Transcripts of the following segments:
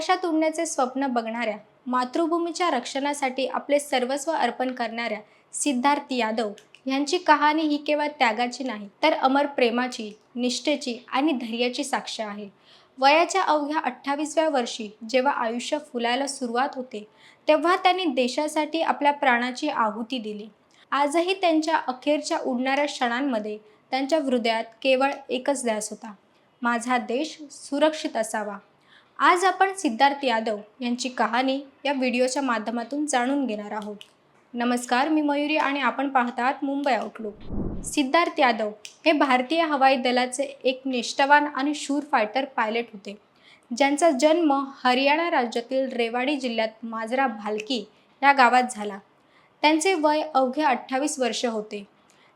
आकाशात उडण्याचे स्वप्न बघणाऱ्या मातृभूमीच्या रक्षणासाठी आपले सर्वस्व अर्पण करणाऱ्या सिद्धार्थ यादव यांची कहाणी ही केवळ त्यागाची नाही तर अमर प्रेमाची निष्ठेची आणि धैर्याची साक्ष आहे. वयाच्या अवघ्या अठ्ठावीसव्या वर्षी जेव्हा आयुष्य फुलायला सुरुवात होते तेव्हा त्यांनी देशासाठी आपल्या प्राणाची आहुती दिली. आजही त्यांच्या अखेरच्या उडणाऱ्या क्षणांमध्ये त्यांच्या हृदयात केवळ एकच ध्यास होता माझा देश सुरक्षित असावा. आज आपण सिद्धार्थ यादव यांची कहाणी या व्हिडिओच्या माध्यमातून जाणून घेणार आहोत. नमस्कार मी मयुरी आणि आपण पाहत आहात मुंबई आउटलुक सिद्धार्थ यादव हे भारतीय हवाई दलाचे एक निष्ठावान आणि शूर फायटर पायलट होते. ज्यांचा जन्म हरियाणा राज्यातील रेवाडी जिल्ह्यात माजरा भालकी या गावात झाला. त्यांचे वय अवघे अठ्ठावीस वर्ष होते.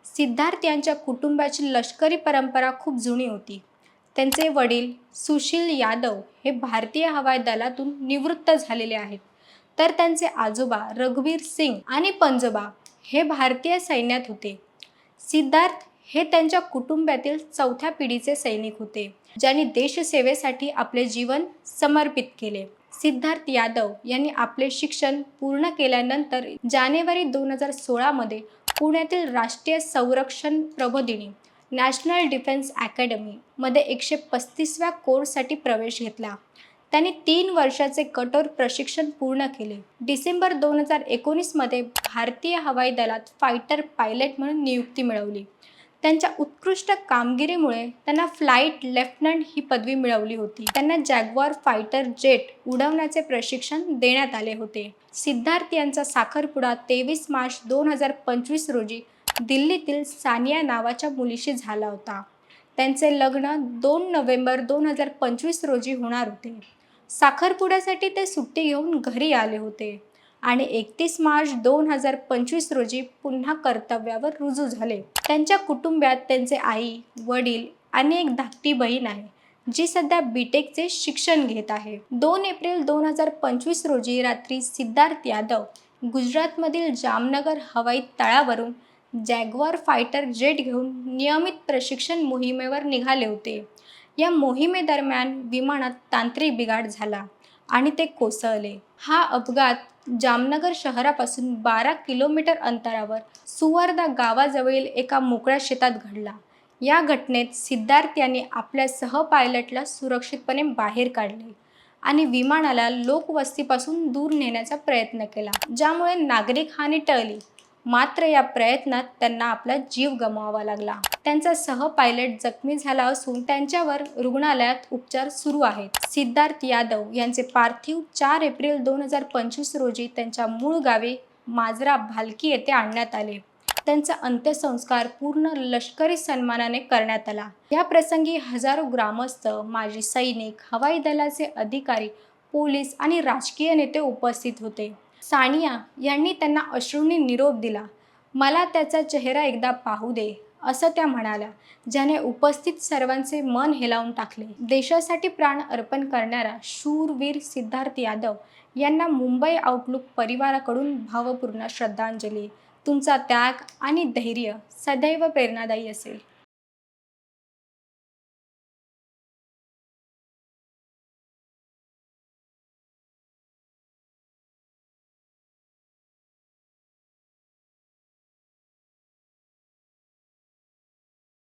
सिद्धार्थ यांच्या कुटुंबाची लष्करी परंपरा खूप जुनी होती. त्यांचे वडील सुशील यादव हे भारतीय हवाई दलातून निवृत्त झालेले आहेत. तर त्यांचे आजोबा रघुवीर सिंग आणि पंजोबा हे भारतीय सैन्यात होते. सिद्धार्थ हे त्यांच्या कुटुंबातील चौथ्या पिढीचे सैनिक होते ज्यांनी देशसेवेसाठी आपले जीवन समर्पित केले. सिद्धार्थ यादव यांनी आपले शिक्षण पूर्ण केल्यानंतर जानेवारी दोन हजार सोळामध्ये पुण्यातील राष्ट्रीय संरक्षण प्रबोधिनी नॅशनल डिफेन्स अकॅडमीमध्ये एकशे पस्तीसव्या कोर्ससाठी प्रवेश घेतला. त्यांनी तीन वर्षाचे कठोर प्रशिक्षण पूर्ण केले. डिसेंबर दोन हजार एकोणीसमध्ये भारतीय हवाई दलात फायटर पायलट म्हणून नियुक्ती मिळवली. त्यांच्या उत्कृष्ट कामगिरीमुळे त्यांना फ्लाईट लेफ्टनंट ही पदवी मिळवली होती. त्यांना जॅग्वार फायटर जेट उडवण्याचे प्रशिक्षण देण्यात आले होते. सिद्धार्थ यांचा साखरपुडा तेवीस मार्च दोन हजार पंचवीस रोजी दिल्लीतील सानिया नावाच्या मुलीशी झाला होता. त्यांचे लग्न दोन नोव्हेंबर दोन हजार पंचवीस रोजी होणार होते. साखरपुड्यासाठी ते सुट्टी घेऊन घरी आले होते आणि एकतीस मार्च दोन हजार पंचवीस रोजी पुन्हा कर्तव्यावर रुजू झाले. त्यांच्या कुटुंबात त्यांचे आई वडील आणि एक धाकटी बहीण आहे जी सध्या बीटेकचे शिक्षण घेत आहे. दोन एप्रिल दोन हजार पंचवीस रोजी रात्री सिद्धार्थ यादव गुजरातमधील जामनगर हवाई तळावरून जॅग्वार फायटर जेट घेऊन नियमित प्रशिक्षण मोहिमेवर निघाले होते. या मोहिमेदरम्यान विमानात तांत्रिक बिघाड झाला आणि ते कोसळले. हा अपघात जामनगर शहरापासून बारा किलोमीटर अंतरावर सुवर्धा गावाजवळील एका मोकळ्या शेतात घडला. या घटनेत सिद्धार्थ यांनी आपल्या सहपायलटला सुरक्षितपणे बाहेर काढले आणि विमानाला लोकवस्तीपासून दूर नेण्याचा प्रयत्न केला ज्यामुळे नागरिक हानी टळली. मात्र या प्रयत्नात त्यांना आपला जीव गमवावा लागला. त्यांचा सह पायलट जखमी झाला असून त्यांच्यावर रुग्णालयात उपचार सुरू आहेत. सिद्धार्थ यादव यांचे पार्थिव चार एप्रिल दोन हजार पंचवीस रोजी त्यांच्या मूळ गावी माजरा भालकी येथे आणण्यात आले. त्यांचा अंत्यसंस्कार पूर्ण लष्करी सन्मानाने करण्यात आला. या प्रसंगी हजारो ग्रामस्थ माजी सैनिक हवाई दलाचे अधिकारी पोलीस आणि राजकीय नेते उपस्थित होते. सानिया यांनी त्यांना अश्रूंनी निरोप दिला. मला त्याचा चेहरा एकदा पाहू दे असं त्या म्हणाल्या ज्याने उपस्थित सर्वांचे मन हेलावून टाकले. देशासाठी प्राण अर्पण करणारा शूरवीर सिद्धार्थ यादव यांना मुंबई आउटलुक परिवाराकडून भावपूर्ण श्रद्धांजली. तुमचा त्याग आणि धैर्य सदैव प्रेरणादायी असेल.